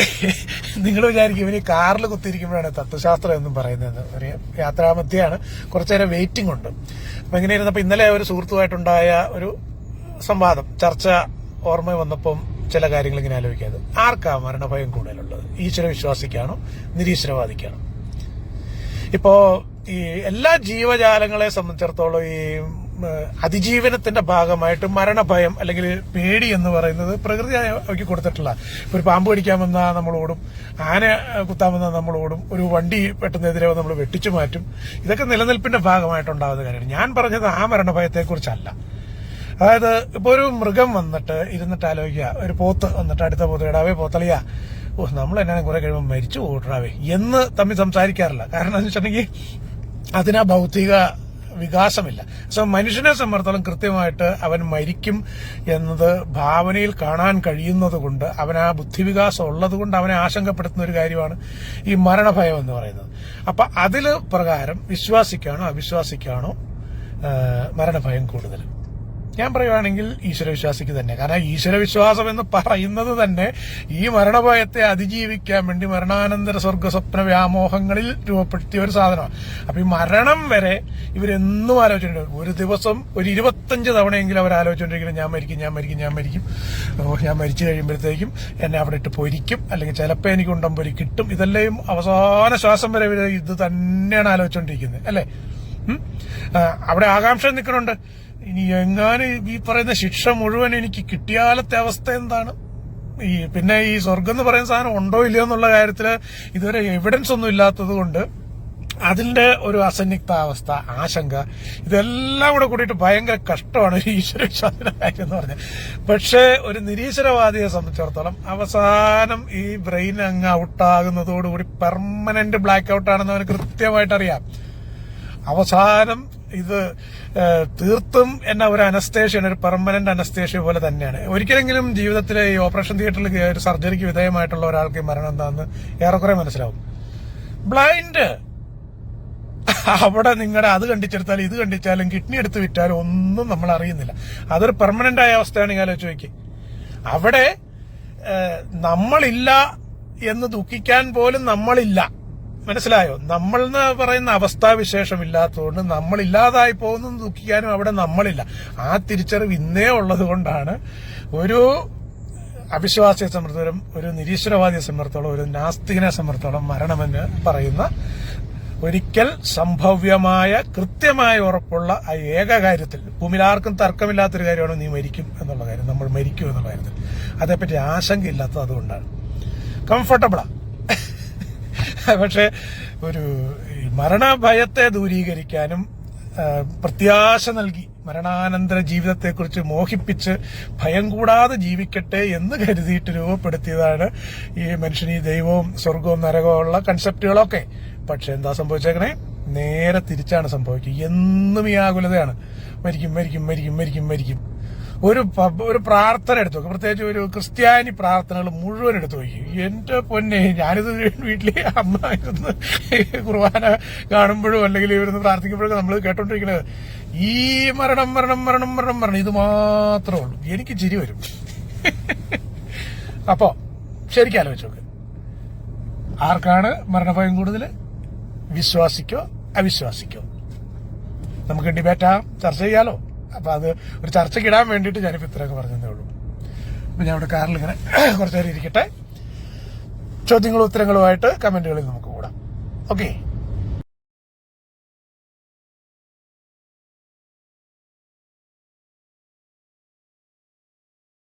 നിങ്ങൾ വിചാരിക്കും ഇവന് കാറിൽ കുത്തിയിരിക്കുമ്പോഴാണ് തത്വശാസ്ത്രം എന്നും പറയുന്നത്. ഒരു യാത്രാമധ്യയാണ്. കുറച്ചു നേരം വെയിറ്റിംഗ് ഉണ്ട്. അപ്പൊ ഇങ്ങനെ ഇരുന്നപ്പോൾ ഇന്നലെ ഒരു സുഹൃത്തുമായിട്ടുണ്ടായ ഒരു സംവാദം ചർച്ച ഓർമ്മ വന്നപ്പം ചില കാര്യങ്ങൾ ഇങ്ങനെ ആലോചിക്കാതെ. ആർക്കാ മരണഭയം കൂടുതലുള്ളത്? ഈശ്വര വിശ്വാസിക്കാണോ? നിരീശ്വരവാദിക്കാണോ? ഇപ്പോ ഈ എല്ലാ ജീവജാലങ്ങളെ സംബന്ധിച്ചിടത്തോളം ഈ അതിജീവനത്തിന്റെ ഭാഗമായിട്ട് മരണഭയം അല്ലെങ്കിൽ പേടി എന്ന് പറയുന്നത് പ്രകൃതി അവയ്ക്ക് കൊടുത്തിട്ടുള്ള. ഒരു പാമ്പ് കടിക്കാൻ വന്നാൽ നമ്മൾ ഓടും. ആന കുത്താൻ വന്നാൽ നമ്മൾ ഓടും. ഒരു വണ്ടി പെട്ടെന്നെതിരെ നമ്മൾ വെട്ടിച്ചു മാറ്റും. ഇതൊക്കെ നിലനിൽപ്പിന്റെ ഭാഗമായിട്ടുണ്ടാകുന്ന കാര്യമാണ്. ഞാൻ പറഞ്ഞത് ആ മരണഭയത്തെക്കുറിച്ചല്ല. അതായത് ഇപ്പൊ ഒരു മൃഗം വന്നിട്ട് ഇരുന്നിട്ട് ആലോചിക്കുക. ഒരു പോത്ത് വന്നിട്ട് അടുത്ത പോത്ത് ഇടാവേ പോത്തളിയ. ഓ നമ്മൾ എന്നാണ് കുറെ കഴിയുമ്പോൾ മരിച്ചു പോയിട്ടാവേ എന്ന് തമ്മിൽ സംസാരിക്കാറില്ല. കാരണം എന്ന് വെച്ചിട്ടുണ്ടെങ്കിൽ അതിനാ ഭൗതിക വികാസമില്ല. സോ മനുഷ്യനെ സംബന്ധിച്ചോളം കൃത്യമായിട്ട് അവൻ മരിക്കും എന്നത് ഭാവനയിൽ കാണാൻ കഴിയുന്നത് കൊണ്ട് അവൻ ആ ബുദ്ധിവികാസം ഉള്ളത് കൊണ്ട് അവനെ ആശങ്കപ്പെടുത്തുന്ന ഒരു കാര്യമാണ് ഈ മരണഭയം എന്ന് പറയുന്നത്. അപ്പൊ അതിൽ പ്രകാരം വിശ്വാസിക്കാണോ അവിശ്വാസിക്കാണോ മരണഭയം കൂടുതൽ? ഞാൻ പറയുവാണെങ്കിൽ ഈശ്വരവിശ്വാസിക്ക് തന്നെ. കാരണം ഈശ്വരവിശ്വാസം എന്ന് പറയുന്നത് തന്നെ ഈ മരണഭയത്തെ അതിജീവിക്കാൻ വേണ്ടി മരണാനന്തര സ്വർഗ സ്വപ്ന വ്യാമോഹങ്ങളിൽ രൂപപ്പെടുത്തിയ ഒരു സാധനമാണ്. അപ്പൊ ഈ മരണം വരെ ഇവരെന്നും ആലോചിച്ചിട്ടുണ്ട് ഒരു ദിവസം ഒരു ഇരുപത്തഞ്ച് തവണയെങ്കിലും അവർ ആലോചിച്ചുകൊണ്ടിരിക്കുന്നത് ഞാൻ മരിക്കും ഞാൻ മരിക്കും ഞാൻ മരിക്കും. ഞാൻ മരിച്ചു കഴിയുമ്പോഴത്തേക്കും എന്നെ അവിടെ ഇട്ട് പൊരിക്കും. അല്ലെങ്കിൽ ചിലപ്പോൾ എനിക്ക് ഉണ്ടംപൊരി കിട്ടും. ഇതെല്ലാം അവസാന ശ്വാസം വരെ ഇവർ ഇത് തന്നെയാണ് ആലോചിച്ചുകൊണ്ടിരിക്കുന്നത്. അല്ലേ? അവിടെ ആകാംക്ഷ നിൽക്കണുണ്ട് ഇനി എങ്ങാനും ഈ പറയുന്ന ശിക്ഷ മുഴുവൻ എനിക്ക് കിട്ടിയാലത്തെ അവസ്ഥ എന്താണ്? ഈ പിന്നെ ഈ സ്വർഗം എന്ന് പറയുന്ന സാധനം ഉണ്ടോ ഇല്ലയോ എന്നുള്ള കാര്യത്തിൽ ഇതുവരെ എവിഡൻസ് ഒന്നും ഇല്ലാത്തത് കൊണ്ട് അതിന്റെ ഒരു അസന്നിഗ്ധാവസ്ഥ ആശങ്ക ഇതെല്ലാം കൂടെ കൂടിയിട്ട് ഭയങ്കര കഷ്ടമാണ് ഈശ്വര വിശ്വാസത്തിന്റെ കാര്യം എന്ന് പറഞ്ഞാൽ. പക്ഷേ ഒരു നിരീശ്വരവാദിയെ സംബന്ധിച്ചിടത്തോളം അവസാനം ഈ ബ്രെയിൻ അങ്ങ് ഔട്ടാകുന്നതോടുകൂടി പെർമനന്റ് ബ്ലാക്ക് ഔട്ട് ആണെന്ന് അവന് കൃത്യമായിട്ട് അറിയാം അവസാനം ഇത് തീർത്തും എന്ന ഒരു അനസ്തേഷ്യാണ് ഒരു പെർമനന്റ് അനസ്തേഷ്യ പോലെ തന്നെയാണ്. ഒരിക്കലെങ്കിലും ജീവിതത്തിൽ ഈ ഓപ്പറേഷൻ തിയേറ്ററിൽ ഒരു സർജറിക്ക് വിധേയമായിട്ടുള്ള ഒരാൾക്ക് മരണം എന്താണെന്ന് ഏറെക്കുറെ മനസ്സിലാവും. ബ്ലൈൻഡ് അവിടെ നിങ്ങളുടെ അത് കണ്ടിച്ചെടുത്താലും ഇത് കണ്ടിച്ചാലും കിഡ്നി എടുത്ത് വിറ്റാലും ഒന്നും നമ്മൾ അറിയുന്നില്ല. അതൊരു പെർമനന്റ് ആയ അവസ്ഥയാണ് ഞാൻ ആലോചിച്ച് നോക്കി. അവിടെ നമ്മളില്ല എന്ന് ദുഃഖിക്കാൻ പോലും നമ്മളില്ല. മനസ്സിലായോ? നമ്മൾ എന്ന് പറയുന്ന അവസ്ഥാവിശേഷം ഇല്ലാത്തതുകൊണ്ട് നമ്മൾ ഇല്ലാതായി പോകുന്നു ദുഃഖിക്കാനും അവിടെ നമ്മളില്ല. ആ തിരിച്ചറിവ് ഇന്നേ ഉള്ളത് കൊണ്ടാണ് ഒരു അവിശ്വാസിയെ സംബന്ധിച്ചോളം ഒരു നിരീശ്വരവാദിയെ സംബന്ധിച്ചോളം ഒരു നാസ്തികനെ സംബന്ധിച്ചോളം മരണമെന്ന് പറയുന്ന ഒരിക്കൽ സംഭവ്യമായ കൃത്യമായ ഉറപ്പുള്ള ആ ഏക കാര്യത്തിൽ ഭൂമിയിൽ ആർക്കും തർക്കമില്ലാത്തൊരു കാര്യമാണ് നീ മരിക്കും എന്നുള്ള കാര്യം നമ്മൾ മരിക്കും എന്നുള്ള കാര്യത്തിൽ. അതേപ്പറ്റി ആശങ്കയില്ലാത്തത് അതുകൊണ്ടാണ്. കംഫർട്ടബിളാ പക്ഷെ ഒരു മരണഭയത്തെ ദൂരീകരിക്കാനും പ്രത്യാശ നൽകി മരണാനന്തര ജീവിതത്തെക്കുറിച്ച് മോഹിപ്പിച്ച് ഭയം കൂടാതെ ജീവിക്കട്ടെ എന്ന് കരുതിയിട്ട് രൂപപ്പെടുത്തിയതാണ് ഈ മനുഷ്യൻ ഈ ദൈവവും സ്വർഗവും നരകവും ഉള്ള കൺസെപ്റ്റുകളൊക്കെ പക്ഷെ എന്താ സംഭവിച്ചേക്കണേ? നേരെ തിരിച്ചാണ് സംഭവിക്കുക. എന്നും ഈ ആകുലതയാണ്. മരിക്കും മരിക്കും മരിക്കും മരിക്കും മരിക്കും. ഒരു ഒരു പ്രാർത്ഥന എടുത്തു നോക്കും. പ്രത്യേകിച്ച് ഒരു ക്രിസ്ത്യാനി പ്രാർത്ഥനകൾ മുഴുവൻ എടുത്തു നോക്കി. എന്റെ പൊന്നെ ഞാനിത് വീട്ടിലെ അമ്മ ഇരുന്ന് കുർബാന കാണുമ്പോഴും അല്ലെങ്കിൽ ഇവരുന്ന് പ്രാർത്ഥിക്കുമ്പോഴും നമ്മൾ കേട്ടോണ്ടിരിക്കുന്നത്. ഈ മരണം മരണം മരണം മരണം മരണം. ഇത് മാത്രമേ ഉള്ളൂ. എനിക്ക് ചിരി വരും. അപ്പോ ശരിക്കും ആലോചിച്ച് നോക്ക്. ആർക്കാണ് മരണഭയം കൂടുതൽ വിശ്വാസിക്കോ അവിശ്വാസിക്കോ? നമുക്ക് ഡിബേറ്റാ ചർച്ച ചെയ്യാലോ? അപ്പൊ അത് ഒരു ചർച്ചയ്ക്ക് ഇടാൻ വേണ്ടിയിട്ട് ഞാനിപ്പോ ഇത്രയൊക്കെ പറഞ്ഞതേ ഉള്ളൂ. അപ്പൊ ഞാൻ ഇവിടെ കാറിൽ ഇങ്ങനെ കുറച്ചു നേരം ഇരിക്കട്ടെ. ചോദ്യങ്ങളും ഉത്തരങ്ങളുമായിട്ട് കമന്റുകളിൽ നമുക്ക് കൂടാം. ഓക്കെ